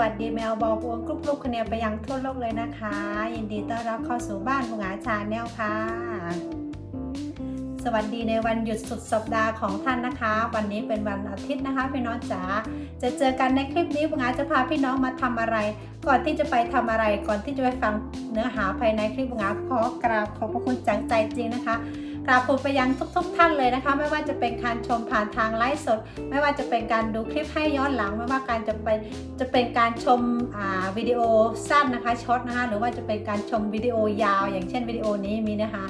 สวัสดีแมวบอลพวงกรุ๊ปลูกคะแนนไปยังทั่วโลกเลยนะคะ ยินดีต้อนรับเข้าสู่บ้านบุงอาชาแนลค่ะ สวัสดีในวันหยุดสุดสัปดาห์ของท่านนะคะ วันนี้เป็นวันอาทิตย์นะคะพี่น้องจ๋าจะเจอกันในคลิปนี้บุงอาจะพาพี่น้องมาทำอะไร ก่อนที่จะไปทำอะไรก่อนที่จะไปฟังเนื้อหาภายในคลิปบุงอาขอกราบขอบพระคุณจากใจจริงนะคะ กราบขอบคุณไปยังทุก ๆ ท่านเลยนะคะ ไม่ว่าจะเป็นการชมผ่านทางไลฟ์สด ไม่ว่าจะเป็นการดูคลิปให้ย้อนหลัง ไม่ว่าการจะเป็นจะเป็นการชมวิดีโอสั้นนะคะช็อตนะคะหรือว่าจะเป็นการชมวิดีโอยาว อย่างเช่นวิดีโอนี้มีนื้อหา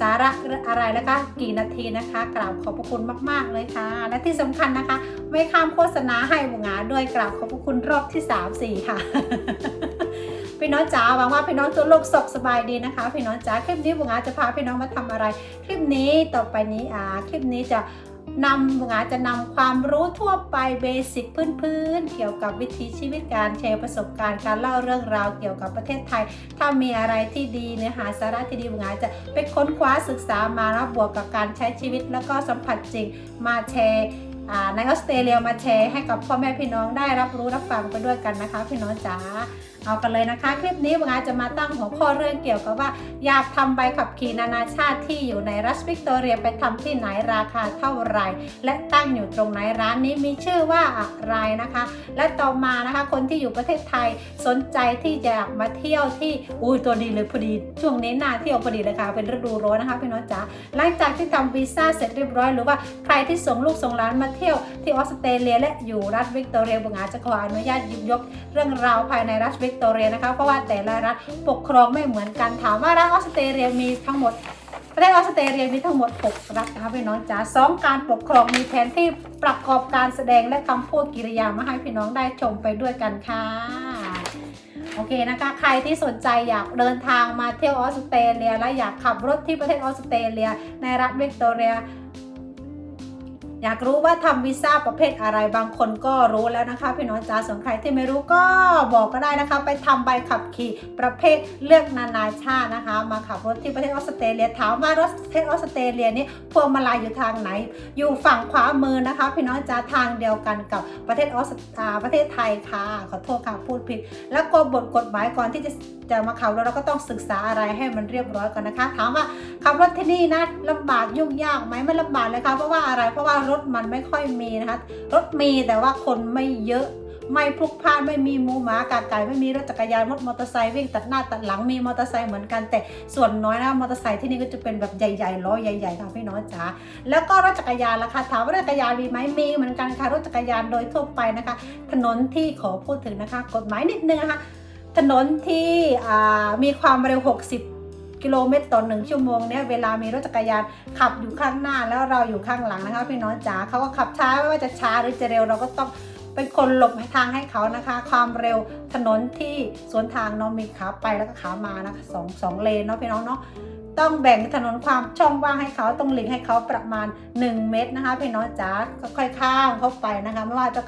สาระอะไรแล้วก็กี่นาทีนะคะกราบขอบพระคุณมาก ๆ เลยค่ะ และที่สำคัญนะคะ ไม่ข้ามโฆษณาให้บุงหงาด้วยกราบขอบพระคุณรอบที่ 3 4 ค่ะ พี่น้องจ๋าหวังว่าพี่น้องตัวโลกสุขสบายดีนะคะ พี่น้องจ๋าคลิปนี้บุงอาจะพาพี่น้องมาทำอะไร คลิปนี้ต่อไปนี้อ่าคลิปนี้จะนำบุงอาจะนำความรู้ทั่วไปเบสิกพื้นๆเกี่ยวกับวิถีชีวิตการแชร์ประสบการณ์การเล่าเรื่องราวเกี่ยวกับประเทศไทย ถ้ามีอะไรที่ดีเนื้อหาสาระที่ดีบุงอาจะไปค้นคว้าศึกษามาแล้วบวกกับการใช้ชีวิต แล้วก็สัมผัสจริงมาแชร์อ่าในออสเตรเลียมาแชร์ให้กับพ่อแม่พี่น้องได้รับรู้รับฟังไปด้วยกันนะคะ พี่น้องจ๋า เอากันเลยนะคะ คลิปนี้บางอาจจะมาตั้งหัวข้อเรื่องเกี่ยวกับว่า อยากทำใบขับขี่นานาชาติที่อยู่ในรัฐวิกตอเรียไปทำที่ไหนราคาเท่าไหร่ และตั้งอยู่ตรงไหนร้านนี้มีชื่อว่าอะไรนะคะ และต่อมานะคะคนที่อยู่ประเทศไทยสนใจที่จะอยากมาเที่ยวที่อุ้ยตัวดีเลยพอดีช่วงนี้น่าเที่ยวพอดีเลยค่ะเป็นฤดูร้อนนะคะพี่น้องจ๋าหลังจากที่ทำวีซ่าเสร็จเรียบร้อยหรือว่าใครที่ส่งลูกส่งหลานมาเที่ยวที่ออสเตรเลียและอยู่รัฐวิกตอเรียบางอาจจะขออนุญาตยิบยกเรื่องราวภายในรัฐวิกตอเรียนะคะเพราะว่าแต่ละรัฐปกครองไม่เหมือนกันถามว่ารัฐออสเตรเลียมีทั้งหมดประเทศออสเตรเลียมีทั้งหมด 6 รัฐนะคะพี่น้องจ๋าสองการปกครองมีแผนที่ประกอบการแสดงและคำพูดกิริยามาให้พี่น้องได้ชมไปด้วยกันค่ะ โอเคนะคะ ใครที่สนใจอยากเดินทางมาเที่ยวออสเตรเลีย และอยากขับรถที่ประเทศออสเตรเลีย ในรัฐวิกตอเรีย อยากรู้ว่าทำวีซ่าประเภทอะไรบางคนก็รู้แล้วนะคะ พี่น้องจ๋าส่วนใครที่ไม่รู้ก็บอกก็ได้นะคะ ไปทำใบขับขี่ประเภทเลือกนานาชาตินะคะ มาขับรถที่ประเทศออสเตรเลียถามว่ารถประเทศออสเตรเลียนี่พวงมาลัยอยู่ทางไหน อยู่ฝั่งขวามือนะคะ พี่น้องจ๋าทางเดียวกันกับประเทศออสอ่าประเทศไทยค่ะขอโทษค่ะพูดผิด แล้วก็บทกฎหมายก่อนที่จะ จะมาขับรถเราก็ต้องศึกษาอะไรให้มันเรียบร้อยก่อนนะคะ ถามว่าขับรถที่นี่นะลำบากยุ่งยากไหมไม่ลำบากเลยค่ะเพราะว่าอะไรเพราะว่ารถมันไม่ค่อยมีนะคะรถมีแต่ว่าคนไม่เยอะไม่พลุกพล่านไม่มีมูหมากาไก่ไม่มีรถจักรยานรถมอเตอร์ไซค์วิ่งตัดหน้าตัดหลังมีมอเตอร์ไซค์เหมือนกันแต่ส่วนน้อยนะมอเตอร์ไซค์ที่นี่ก็จะเป็นแบบใหญ่ๆล้อใหญ่ๆค่ะพี่น้องจ๋าแล้วก็รถจักรยานล่ะคะถามว่ารถจักรยานมีไหมมีเหมือนกันค่ะรถจักรยานโดยทั่วไปนะคะ ถนนที่ขอพูดถึงนะคะ กฎหมายนิดนึงนะคะ ถนนที่มีความเร็ว 60 กิโลเมตรต่อหนึ่งชั่วโมงเนี่ยเวลามีรถจักรยานขับอยู่ข้างหน้าแล้วเราอยู่ข้างหลังนะคะพี่น้องจ๋าเขาก็ขับช้าไม่ว่าจะช้าหรือจะเร็วเราก็ต้องเป็นคนหลบทางให้เขานะคะ ความเร็วถนนที่สวนทางเนาะมีขาไปแล้วก็ขามานะคะสองสองเลนเนาะพี่น้องเนาะ ต้องแบ่งถนนความช่องว่างให้เขาต้องหลีกให้เขาประมาณ 1 เมตรนะคะพี่น้องจ๋าค่อยๆข้ามเข้าไปนะคะ ไม่ว่าจะ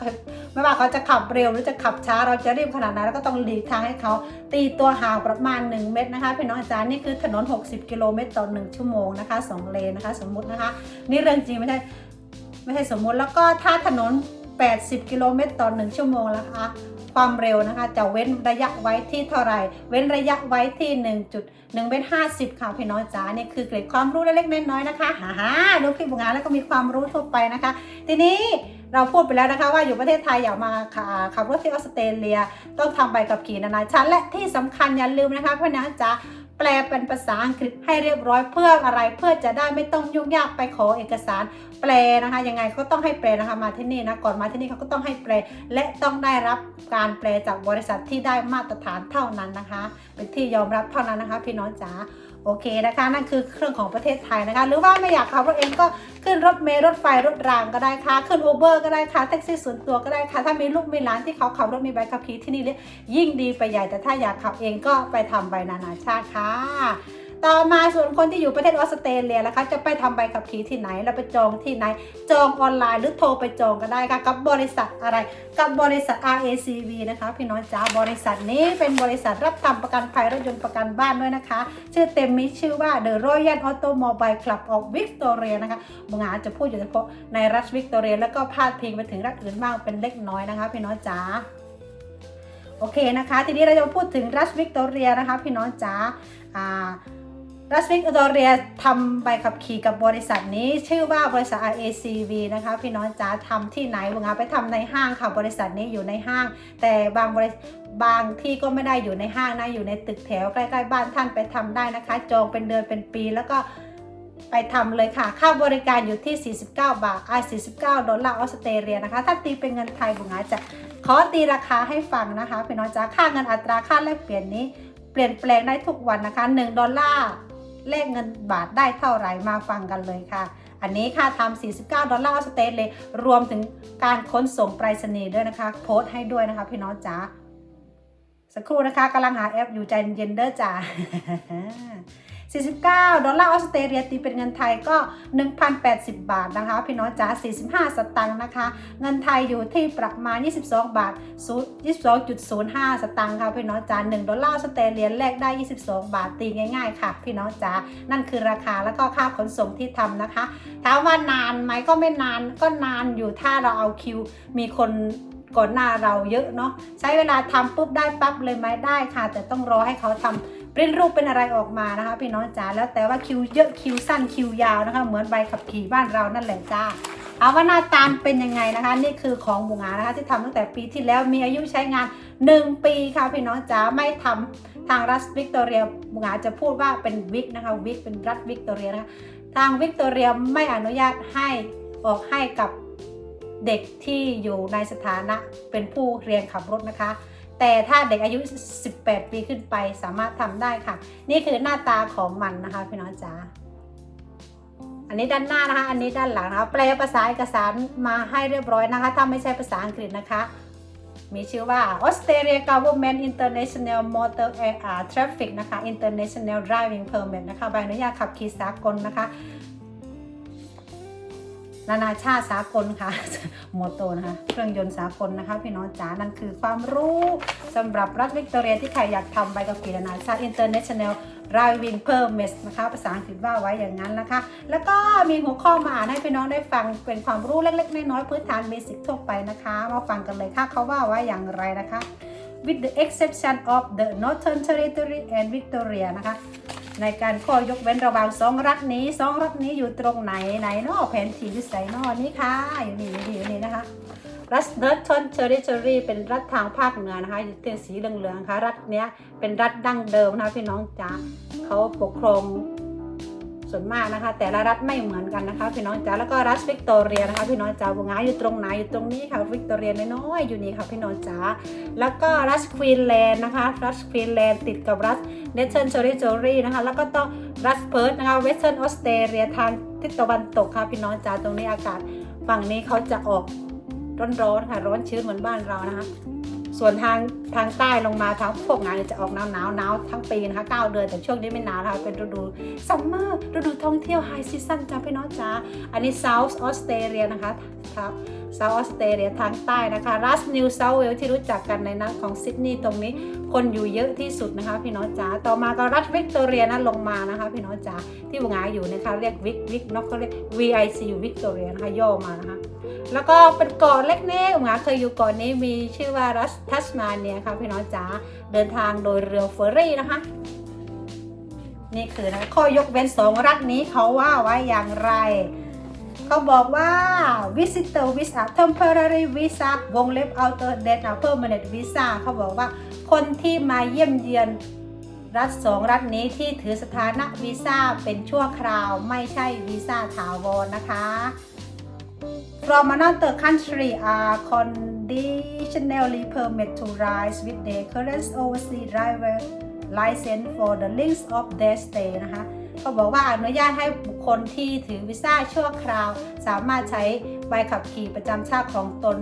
ไม่ว่าเขาจะขับเร็วหรือจะขับช้าเราจะรีบขนาดไหนเราก็ต้องหลีกทางให้เขาตีตัวห่างประมาณ 1 เมตรนะคะพี่น้องอาจานี่คือถนน 60 กิโลเมตรต่อ1ชั่วโมงนะคะ2เลนนะคะ สมมุตินะคะ นี่เรื่องจริงไม่ใช่ไม่ใช่สมมุติแล้วก็ถ้าถนน 80 กิโลเมตรต่อ1ชั่วโมงนะคะ ความเร็วนะคะ จะเว้นระยะไว้ที่เท่าไหร่ เว้นระยะไว้ที่ 1.1เมตร50 ค่ะพี่น้องจ๋านี่คือเกร็ดความรู้เล็กๆน้อยๆนะคะฮ่าฮ่าดูคลิปงานแล้วก็มีความรู้ทั่วไปนะคะ ทีนี้เราพูดไปแล้วนะคะว่าอยู่ประเทศไทยอยากมาขับขับรถที่ออสเตรเลีย ต้องทำใบขับขี่นานาชาติและที่สำคัญอย่าลืมนะคะพี่น้องจ๋า แปลเป็นภาษาอังกฤษให้เรียบร้อยเพื่ออะไรเพื่อจะได้ไม่ต้องยุ่งยากไปขอเอกสาร แปลนะคะยังไงก็ต้องให้แปลนะคะมาที่นี่นะก่อนมาที่นี่เขาก็ต้องให้แปล และต้องได้รับการแปลจากบริษัทที่ได้มาตรฐานเท่านั้นนะคะ เป็นที่ยอมรับเท่านั้นนะคะ พี่น้องจ๋า โอเคนะคะ นั่นคือเครื่องของประเทศไทยนะคะ หรือว่าไม่อยากขับรถเองก็ขึ้นรถเมล์รถไฟรถรางก็ได้ค่ะ ขึ้นอูเบอร์ก็ได้ค่ะแท็กซี่ส่วนตัวก็ได้ค่ะ ถ้ามีลูกมีหลานที่เขาขับรถมีใบขับขี่ที่นี่เลยยิ่งดีไปใหญ่แต่ถ้าอยากขับเองก็ไปทำใบนานาชาติค่ะ ต่อมาส่วนคนที่อยู่ประเทศออสเตรเลียนะคะ จะไปทำใบขับขี่ที่ไหนแล้วไปจองที่ไหน จองออนไลน์หรือโทรไปจองก็ได้ค่ะกับบริษัทอะไร กับบริษัท RACV นะคะ พี่น้องจ้าบริษัทนี้เป็นบริษัทรับทำประกันภัยรถยนต์ประกันบ้านด้วยนะคะ ชื่อเต็มมีชื่อว่า The Royal Automobile Club of Victoria นะคะบงอาจจะพูดอยู่เฉพาะในรัฐวิกตอเรียแล้วก็พาดพิงไปถึงรัฐอื่นบ้างเป็นเล็กน้อยนะคะ พี่น้องจ้าโอเคนะคะ ทีนี้เราจะพูดถึงรัฐวิกตอเรียนะคะ พี่น้องจ๋าอ่า รัฐวิกตอเรียทำใบขับขี่กับบริษัทนี้ชื่อว่าบริษัท RACV นะคะพี่น้องจ๋าทำที่ไหนบุงาไปทำในห้างค่ะบริษัทนี้อยู่ในห้าง แต่บางบริบางที่ก็ไม่ได้อยู่ในห้างนะอยู่ในตึกแถวใกล้ๆบ้านท่านไปทำได้นะคะ จองเป็นเดือนเป็นปีแล้วก็ไปทำเลยค่ะ ค่าบริการอยู่ที่ 49 บาทอ่า49 ดอลลาร์ออสเตรเลียนะคะ ถ้าตีเป็นเงินไทยบุงอาจะขอตีราคาให้ฟังนะคะพี่น้องจ้าค่าเงินอัตราค่าแลกเปลี่ยนนี้ เปลี่ยนแปลงได้ทุกวันนะคะ 1 ดอลลาร์ แลกเงินบาทได้เท่าไหร่มาฟังกันเลยค่ะ อันนี้ค่ะทำ49 ดอลลาร์ออสเตรเลย รวมถึงการค้นส่งไปรษณีย์ด้วยนะคะ โพสต์ให้ด้วยนะคะ พี่น้องจ้าสักครู่นะคะกำลังหาแอปอยู่ใจเย็นเด้อจ้า 49 ดอลลาร์ออสเตรเลียตีเป็นเงินไทยก็ 1,080 บาทนะคะ พี่น้องจ๋า 45 สตังค์นะคะ เงินไทยอยู่ที่ประมาณ 22 บาท 22.05 สตังค์ค่ะพี่น้องจ๋า 1 ดอลลาร์ออสเตรเลียแลกได้ 22 บาทตีง่ายๆ ค่ะ พี่น้องจ๋า นั่นคือราคาแล้วก็ค่าขนส่งที่ทำนะคะ ถามว่านานไหมก็ไม่นานก็นานอยู่ถ้าเราเอาคิวมีคนก่อนหน้าเราเยอะเนาะใช้เวลาทำปุ๊บได้ปั๊บเลยไหมได้ค่ะ แต่ต้องรอให้เขาทำ ปริ้นรูปเป็นอะไรออกมานะคะ พี่น้องจ๋าแล้วแต่ว่าคิวเยอะคิวสั้นคิวยาวนะคะ เหมือนใบขับขี่บ้านเรานั่นแหละจ้าเอาว่าหน้าตามเป็นยังไงนะคะ นี่คือของบุงานะคะ ที่ทำตั้งแต่ปีที่แล้วมีอายุใช้งาน 1 ปีค่ะพี่น้องจ๋าไม่ทำทางรัฐวิกตอเรียบุงาจะพูดว่าเป็นวิกนะคะวิกเป็นรัฐวิกตอเรียนะคะทางวิกตอเรียไม่อนุญาตให้ออกให้กับเด็กที่อยู่ในสถานะเป็นผู้เรียนขับรถนะคะ แต่ถ้าเด็กอายุ 18 ปีขึ้นไปสามารถทำได้ค่ะ นี่คือหน้าตาของมันนะคะพี่น้องจ๋าอันนี้ด้านหน้านะคะ อันนี้ด้านหลังนะคะแปลภาษาเอกสารมาให้เรียบร้อยนะคะ ถ้าไม่ใช่ภาษาอังกฤษนะคะ มีชื่อว่า Australia Government International Motor Air Traffic นะคะ International Driving Permit นะคะ ใบอนุญาตขับขี่สากลนะคะ นานาชาติสากลค่ะโมโตนะคะ เครื่องยนต์สากลนะคะ พี่น้องจ๋านั่นคือความรู้สำหรับรัฐวิกตอเรียที่ใครอยากทำใบขับขี่นานาชาติ International Driving Permit นะคะ ภาษาอังกฤษว่าไว้อย่างนั้นนะคะ แล้วก็มีหัวข้อมาอ่านให้พี่น้องได้ฟังเป็นความรู้เล็กๆน้อยๆพื้นฐานเบสิกทั่วไปนะคะ มาฟังกันเลยค่ะเขาว่าไว้อย่างไรนะคะ with the exception of the Northern Territory and Victoria นะคะ ในการข้อยกเว้นระหว่างสองรัฐนี้สองรัฐนี้อยู่ตรงไหนไหนเนอแผนที่วิสัยเนอนี่ค่ะ อยู่นี่อยู่นี่อยู่นี่นะคะรัฐ Northern Territory เป็นรัฐทางภาคเหนือนะคะอยู่เตียสีเหลืองๆค่ะรัฐเนี้ยเป็นรัฐดั้งเดิมนะคะพี่น้องจ๋าเขาปกครอง ส่วนมากนะคะ แต่ละรัฐไม่เหมือนกันนะคะพี่น้องจ๋าแล้วก็รัฐวิกตอเรียนะคะพี่น้องจ๋าบุงาอยู่ตรงไหนอยู่ตรงนี้ค่ะวิกตอเรียน้อยๆอยู่นี่ค่ะพี่น้องจ๋าแล้วก็รัฐควีนแลนด์นะคะรัฐควีนแลนด์ติดกับรัฐเนเธอร์เทอริโ r รีนะคะแล้วก็ต้องรัสเพิร์ตนะคะเวสเทิร์นออสเตรเลียทางทิศตะวันตกค่ะพี่น้องจ๋าตรงนี้อากาศฝั่งนี้เขาจะออกร้อนๆค่ะร้อนชื้นเหมือนบ้านเรานะคะ ส่วนทางทางใต้ลงมาทางพวกงานจะออกหนาวหนาวหนาวทั้งปีนะคะเก้าเดือน แต่ช่วงนี้ไม่หนาวนะคะเป็นฤดูซัมเมอร์ฤดูท่องเที่ยวไฮซีซั่นจ้าพี่น้องจ๋าอันนี้เซาท์ออสเตรเลียนะคะครับเซาท์ออสเตรเลียทางใต้นะคะรัสนิวเซาเวลที่รู้จักกันในนักของซิดนีย์ตรงนี้คนอยู่เยอะที่สุดนะคะพี่น้องจ๋า ต่อมาก็รัฐวิกตอเรียนะลงมานะคะพี่น้องจ๋าที่บุงาอยู่นะคะเรียกวิกวิกเนอกเขาเรียก VIC วิกตอเรียนะคะย่อมานะคะ แล้วก็เป็นเกาะเล็กๆบุงาเคยอยู่เกาะนี้มีชื่อว่ารัสทัสมาเนียค่ะพี่น้องจ๋าเดินทางโดยเรือเฟอร์รี่นะคะ นี่คือนะข้อยกเว้นสองรัฐนี้เขาว่าไว้อย่างไร เขาบอกว่า visitor with a temporary visa วงเล็บ outer than a permanent visa เขาบอกว่าคนที่มาเยี่ยมเยียนรัฐสองรัฐนี้ที่ถือสถานะวีซ่าเป็นชั่วคราวไม่ใช่วีซ่าถาวรนะคะ From another country are conditionally permitted to rise with their current overseas driver license for the length of their stay นะคะเขาบอกว่าอนุญาตให้บุคคลที่ถือวีซ่าชั่วคราว สามารถใช้ใบขับขี่ประจำชาติของตน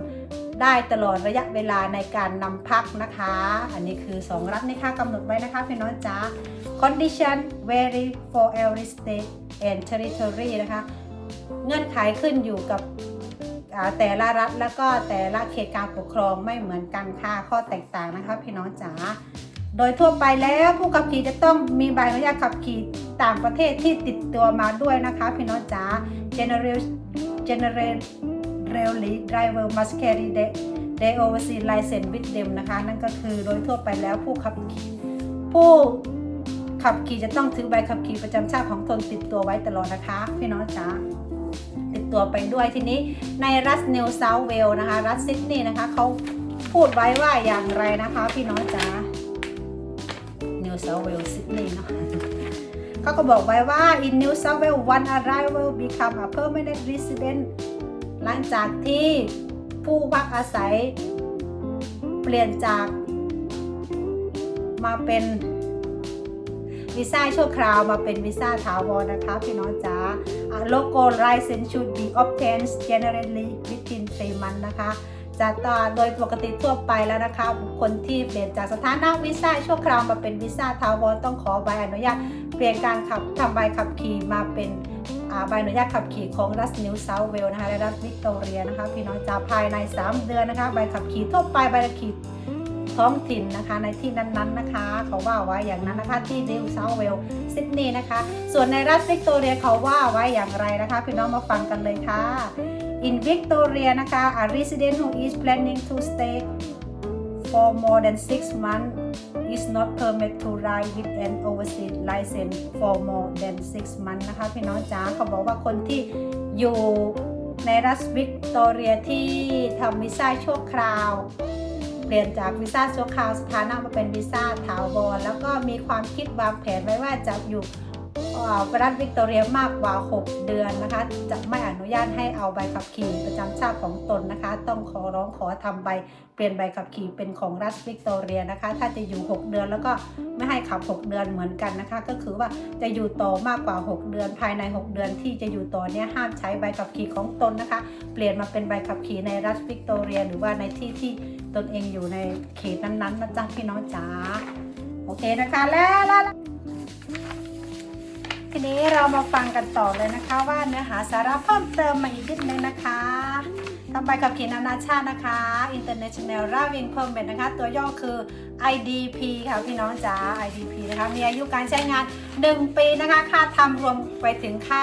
ได้ตลอดระยะเวลาในการนำพักนะคะ อันนี้คือ 2 รัฐนี่ค่ะกำหนดไว้นะคะพี่น้องจ๋า condition vary for every state and territory นะคะ เงื่อนไขขึ้นอยู่กับแต่ละรัฐแล้วก็แต่ละเขตการปกครองไม่เหมือนกันค่ะข้อแตกต่างนะคะพี่น้องจ๋าโดยทั่วไปแล้วผู้ขับขี่จะต้องมีใบอนุญาตขับขี่ต่างประเทศที่ติดตัวมาด้วยนะคะพี่น้องจ๋า General General Rarely driver must carry the the oversee license with them นะคะนั่นก็คือโดยทั่วไปแล้วผู้ขับขี่ผู้ขับขี่จะต้องถือใบขับขี่ประจำชาติของตนติดตัวไว้ตลอดนะคะ พี่น้องจ๋า ตัวไปด้วยทีนี้ในรัฐนิวเซาเวลนะคะรัฐซิดนีย์นะคะเขาพูดไว้ว่าอย่างไรนะคะ พี่น้องจ๋านิวเซาเวลซิดนีย์เนาะเขาก็บอกไว้ว่า in New South Wales one arrival become a permanent resident หลังจากที่ผู้พักอาศัยเปลี่ยนจากมาเป็น วีซ่าชั่วคราวมาเป็นวีซ่าถาวรนะคะพี่น้องจ๋า A local license should be obtained generally within three months นะคะจะต่อโดยปกติทั่วไปแล้วนะคะบุคคลที่เปลี่ยนจากสถานะวีซ่าชั่วคราวมาเป็นวีซ่าถาวรต้องขอใบอนุญาต เปลี่ยนการขับทำใบขับขี่มาเป็นใบอนุญาตขับขี่ของรัฐนิวเซาเวลนะคะและรัฐวิกตอเรียนะคะพี่น้องจ๋าภายใน 3 เดือนนะคะใบขับขี่ทั่วไปใบขับขี่ ท้องถิ่นนะคะ ในที่นั้นๆนะคะ เขาว่าไว้อย่างนั้นนะคะที่นิวเซาเวลซิดนีย์นะคะ ส่วนในรัฐวิกตอเรียเขาว่าไว้อย่างไรนะคะพี่น้องมาฟังกันเลยค่ะ In Victoria นะคะ a resident who is planning to stay for more than six months is not permitted to ride with an overseas license for more than six months นะคะพี่น้องจ๋าเขาบอกว่าคนที่อยู่ในรัฐวิกตอเรียที่ทำวีซ่าชั่วคราว เปลี่ยนจากวีซ่าชั่วคราวสถานะมาเป็นวีซ่าถาวรแล้วก็มีความคิดวางแผนไว้ว่าจะอยู่รัฐวิกตอเรียมากกว่า 6 เดือนนะคะ จะไม่อนุญาตให้เอาใบขับขี่ประจำชาติของตนนะคะ ต้องขอร้องขอทำใบเปลี่ยนใบขับขี่เป็นของรัฐวิกตอเรียนะคะ ถ้าจะอยู่ 6 เดือนแล้วก็ไม่ให้ขับ 6 เดือนเหมือนกันนะคะ ก็คือว่าจะอยู่ต่อมากกว่า 6 เดือนภายใน 6 เดือนที่จะอยู่ต่อเนี่ยห้ามใช้ใบขับขี่ของตนนะคะ เปลี่ยนมาเป็นใบขับขี่ในรัฐวิกตอเรีย หรือว่าในที่ที่ ตนเองอยู่ในเขตนั้นๆนะจ๊ะพี่น้องจ๋าโอเคนะคะแล้วแล้วทีนี้เรามาฟังกันต่อเลยนะคะ ว่าเนื้อหาสาระเพิ่มเติมมาอีกนิดนึงนะคะทำใบขับขี่นานาชาตินะคะ International Driving Permit นะคะ ตัวย่อคือ IDP ค่ะพี่น้องจ๋า IDP นะคะ มีอายุการใช้งาน 1 ปีนะคะ ค่าทำรวมไปถึงค่า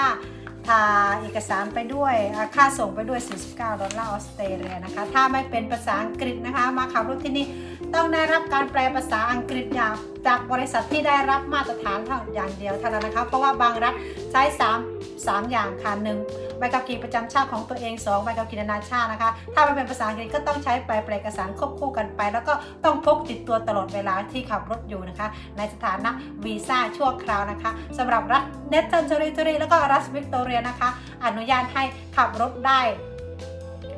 พาเอกสารไปด้วยค่าส่งไปด้วย 49 ดอลลาร์ออสเตรเลียนะคะ ถ้าไม่เป็นภาษาอังกฤษนะคะ มาขับรถที่นี่ต้องได้รับการแปลภาษาอังกฤษอย่างจากบริษัทที่ได้รับมาตรฐานเท่าอย่างเดียวเท่านั้นนะคะ เพราะว่าบางรัฐใช้ 3 3 อย่างค่ะหนึ่งใบขับขี่ประจำชาติของตัวเอง2ใบขับขี่นานาชาตินะคะ ถ้าไม่เป็นภาษาอังกฤษก็ต้องใช้แปแปลเอกสารควบคู่กันไป แล้วก็ต้องพกติดตัวตลอดเวลาที่ขับรถอยู่นะคะ ในสถานะวีซ่าชั่วคราวนะคะสำหรับรัฐเนเธอร์เทอรีแล้วก็รัฐวิกตอเรียนะคะ อนุญาตให้ขับรถได้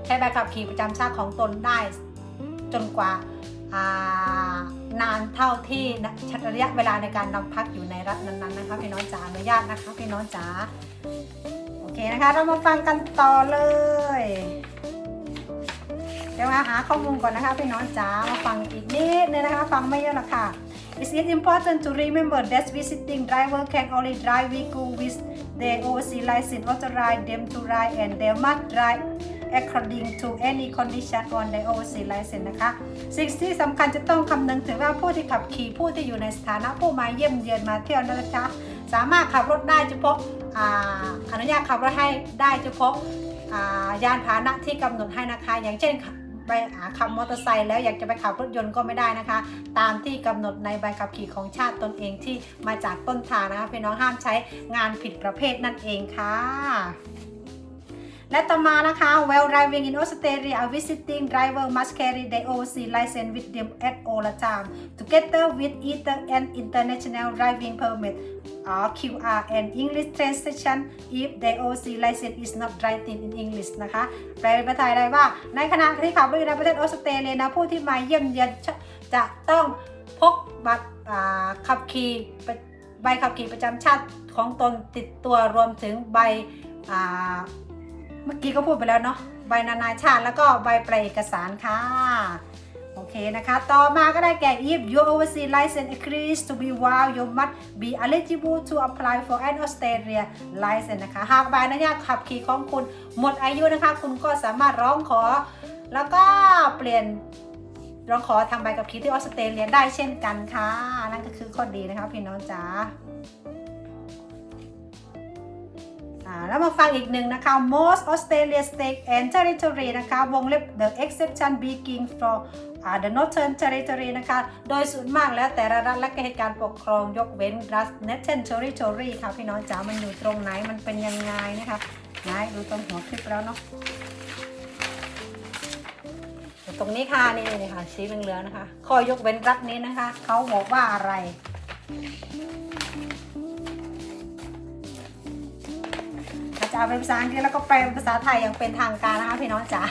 ใช้ใบขับขี่ประจำชาติของตนได้จนกว่านานเท่าที่นะระยะเวลาในการนำพักอยู่ในรัฐนั้นๆนะคะพี่น้องจ๋าอนุญาตนะคะพี่น้องจ๋า เคนะคะ เรามาฟังกันต่อเลย เดี๋ยวมาหาข้อมูลก่อนนะคะพี่น้องจ๋ามาฟังอีกนิดนึงนะคะ ฟังไม่เยอะหรอกค่ะ It is important to remember that visiting driver can only drive vehicle with their overseas license authorize them to ride and they must drive according to any condition on their overseas license นะคะ สิ่งที่สำคัญจะต้องคำนึงถึงว่าผู้ที่ขับขี่ผู้ที่อยู่ในสถานะผู้มาเยี่ยมเยือนมาเที่ยวนั้นนะคะ สามารถขับรถได้เฉพาะอาอนุญาตขับรถให้ได้เฉพาะายานพาหนะที่กำหนดให้นะคะ อย่างเช่นไปขับมอเตอร์ไซค์แล้วอยากจะไปขับรถยนต์ก็ไม่ได้นะคะ ตามที่กำหนดในใบขับขี่ของชาติตนเองที่มาจากต้นทางนะคะพี่น้องห้ามใช้งานผิดประเภทนั่นเองค่ะ และต่อมานะคะ while driving in Australia a visiting driver must carry their overseas license with them at all the time together with either an international driving permit or QR and English translation if their overseas license is not written in English นะคะแปลเป็นภาษาไทยได้ว่า ในขณะที่ขับรถอยู่ในประเทศออสเตรเลียนะผู้ที่มาเยี่ยมเยือนจะจะต้องพกบัตรขับขี่ใบขับขี่ประจำชาติของตนติดตัวรวมถึงใบ เมื่อกี้ก็พูดไปแล้วเนาะใบนานาชาติแล้วก็ใบแปลเอกสารค่ะ โอเคนะคะ ต่อมาก็ได้แก่ if your overseas license agrees to be while you must be eligible to apply for an Australia license นะคะ หากใบอนุญาตขับขี่ของคุณหมดอายุนะคะ คุณก็สามารถร้องขอ แล้วก็เปลี่ยนร้องขอทำใบขับขี่ที่ออสเตรเลียได้เช่นกันค่ะ นั่นก็คือข้อดีนะคะพี่น้องจ๋า แล้วมาฟังอีกหนึ่งนะคะ most Australia state and territory นะคะ วงเล็บ the exception being from the northern territory นะคะ โดยส่วนมากแล้วแต่ละรัฐและกเหตุการณ์ปกครองยกเว้นรัฐ northern territory ค่ะพี่น้องจ๋า มันอยู่ตรงไหน มันเป็นยังไงนะคะนายดูตรงหัวคลิปแล้วเนาะ ตรงนี้ค่ะนี่นี่ค่ะชี้เหลืองๆนะคะ ข้อยกเว้นรัฐนี้นะคะ เขาบอกว่าอะไร จะเอาเป็นภาษาอังกฤษแล้วก็แปลเป็นภาษาไทยอย่างเป็นทางการนะคะพี่น้องจ๋า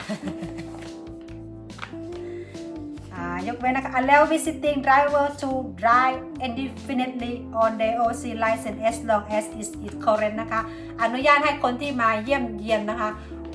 ยกเว้นนะคะ allow visiting driver to drive indefinitely on the OC license as long as it is current นะคะ อนุญาตให้คนที่มาเยี่ยมเยียนนะคะ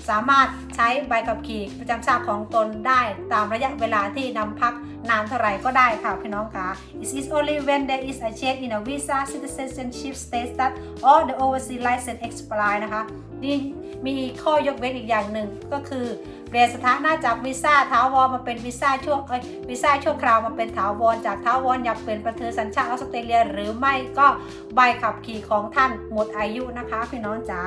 สามารถใช้ใบขับขี่ประจำชาติของตนได้ตามระยะเวลาที่นำพักนานเท่าไหร่ก็ได้ค่ะพี่น้องค่ะ It is only when there is a change in a visa citizenship status or the overseas license expire นะคะนี่มีข้อยกเว้นอีกอย่างหนึ่งก็คือเปลี่ยนสถานะจากวีซ่าถาวรมาเป็นวีซ่าชั่วเอ้ยวีซ่าชั่วคราวมาเป็นถาวรจากถาวรอยากเปลี่ยนประเทศสัญชาติออสเตรเลีย หรือไม่ก็ใบขับขี่ของท่านหมดอายุนะคะพี่น้องจ๋า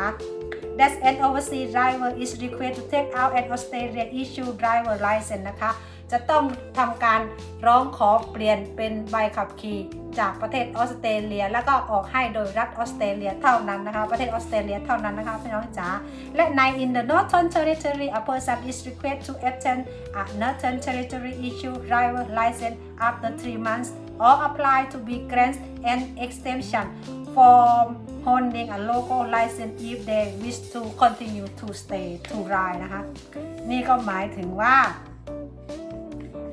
That's an overseas driver is required to take out an Australian issue driver license นะคะ จะต้องทำการร้องขอเปลี่ยนเป็นใบขับขี่จากประเทศออสเตรเลีย แล้วก็ออกให้โดยรัฐออสเตรเลียเท่านั้นนะคะ ประเทศออสเตรเลียเท่านั้นนะคะพี่น้องจ๋า และใน in the Northern Territory a person is required to obtain a Northern Territory issue driver license after three months or apply to be granted an extension from holding a local license if they wish to continue to stay to ride นะคะ นี่ก็หมายถึงว่า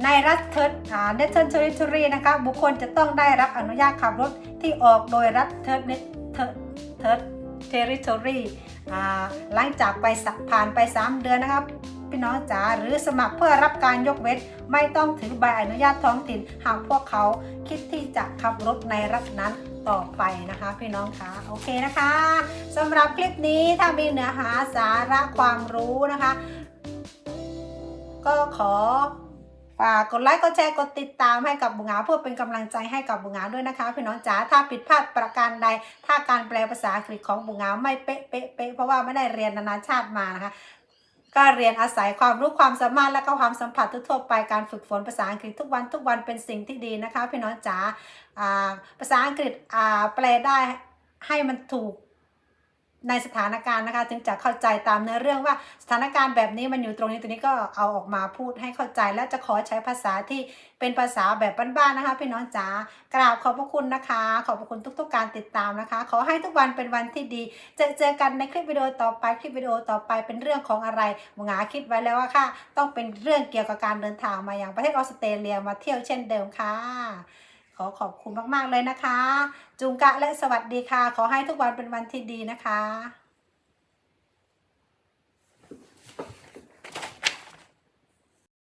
ในรัฐเทิร์ดเนเธอร์เทอริทอรีนะคะ บุคคลจะต้องได้รับอนุญาตขับรถที่ออกโดยรัฐเทิร์ดเทิร์ดเทิร์เทริทอรีหลังจากไปสักผ่านไป 3 เดือนนะครับ พี่น้องจ๋าหรือสมัครเพื่อรับการยกเว้น ไม่ต้องถือใบอนุญาตท้องถิ่น หากพวกเขาคิดที่จะขับรถในรัฐนั้นต่อไปนะคะ พี่น้องคะโอเคนะคะสำหรับคลิปนี้ถ้ามีเนื้อหาสาระความรู้นะคะ ก็ขอฝากกดไลค์กดแชร์กดติดตามให้กับบุงาเพื่อเป็นกำลังใจให้กับบุงาด้วยนะคะ พี่น้องจ๋าถ้าผิดพลาดประการใด ถ้าการแปลภาษาอังกฤษของบุงาไม่เป๊ะเป๊ะเป๊ะเพราะว่าไม่ได้เรียนนานาชาติมานะคะ ก็เรียนอาศัยความรู้ความสามารถและก็ความสัมผัสทั่วไปการฝึกฝนภาษาอังกฤษทุกวันทุกวันเป็นสิ่งที่ดีนะคะพี่น้องจ๋าอ่าภาษาอังกฤษอ่าแปลได้ให้มันถูก ในสถานการณ์นะคะถึงจะเข้าใจตามเนื้อเรื่องว่าสถานการณ์แบบนี้มันอยู่ตรงนี้ตรงนี้ก็เอาออกมาพูดให้เข้าใจ และจะขอใช้ภาษาที่เป็นภาษาแบบบ้านๆนะคะพี่น้องจ๋ากราบขอบพระคุณนะคะ ขอบพระคุณทุกๆการติดตามนะคะ ขอให้ทุกวันเป็นวันที่ดีจะเจอกันในคลิปวิดีโอต่อไปคลิปวิดีโอต่อไปเป็นเรื่องของอะไรหงาคิดไว้แล้วว่าค่ะ ต้องเป็นเรื่องเกี่ยวกับการเดินทางมาอย่างประเทศออสเตรเลียมาเที่ยวเช่นเดิมค่ะ อขอบคุณมากๆเลยนะคะ จุงกะและสวัสดีค่ะ ขอให้ทุกวันเป็นวันที่ดีนะคะ